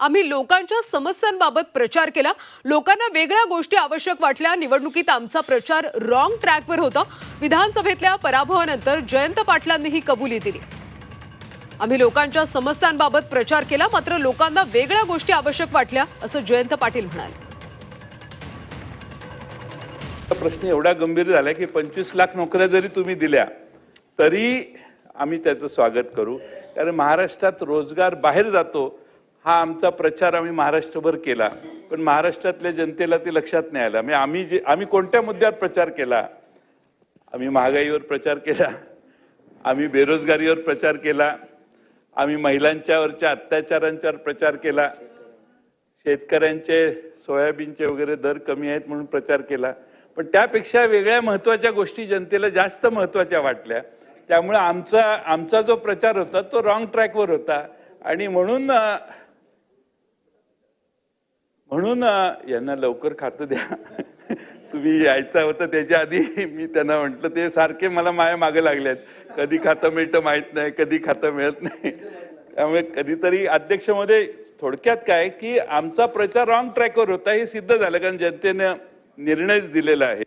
आम्ही लोकांच्या समस्यांबाबत प्रचार केला. लोकांना वेगळ्या गोष्टी आवश्यक वाटल्या. निवडणुकीत आमचा प्रचार रॉंग ट्रॅकवर होता. विधानसभेतल्या पराभवानंतर जयंत पाटलांनी ही कबुली दिली. आम्ही लोकांच्या समस्यांबाबत प्रचार केला. मात्र लोकांना वेगळ्या गोष्टी आवश्यक वाटल्या असं जयंत पाटील म्हणाले. प्रश्न एवढा गंभीर झाला की पंचवीस लाख नोकऱ्या जरी तुम्ही दिल्या तरी आम्ही त्याचं स्वागत करू. कारण महाराष्ट्रात रोजगार बाहेर जातो हा आमचा प्रचार आम्ही महाराष्ट्रभर केला. पण महाराष्ट्रातल्या जनतेला ते लक्षात नाही आलं. म्हणजे आम्ही जे आम्ही कोणत्या मुद्द्यावर प्रचार केला? आम्ही महागाईवर प्रचार केला. आम्ही बेरोजगारीवर प्रचार केला. आम्ही महिलांच्यावरच्या अत्याचारांच्यावर प्रचार केला. शेतकऱ्यांचे सोयाबीनचे वगैरे दर कमी आहेत म्हणून प्रचार केला. पण त्यापेक्षा वेगळ्या महत्त्वाच्या गोष्टी जनतेला जास्त महत्त्वाच्या वाटल्या. त्यामुळे आमचा आमचा जो प्रचार होता तो रॉंग ट्रॅकवर होता. आणि म्हणून म्हणून यांना लवकर खातं द्या. तुम्ही यायचा होता त्याच्या आधी मी त्यांना म्हटलं ते सारखे मला माया मागे लागले आहेत कधी खातं मिळतं माहीत नाही कधी खातं मिळत नाही. त्यामुळे कधीतरी अध्यक्षमध्ये थोडक्यात काय की आमचा प्रचार रॉंग ट्रॅकवर होता हे सिद्ध झालं कारण जनतेनं निर्णयच दिलेला आहे.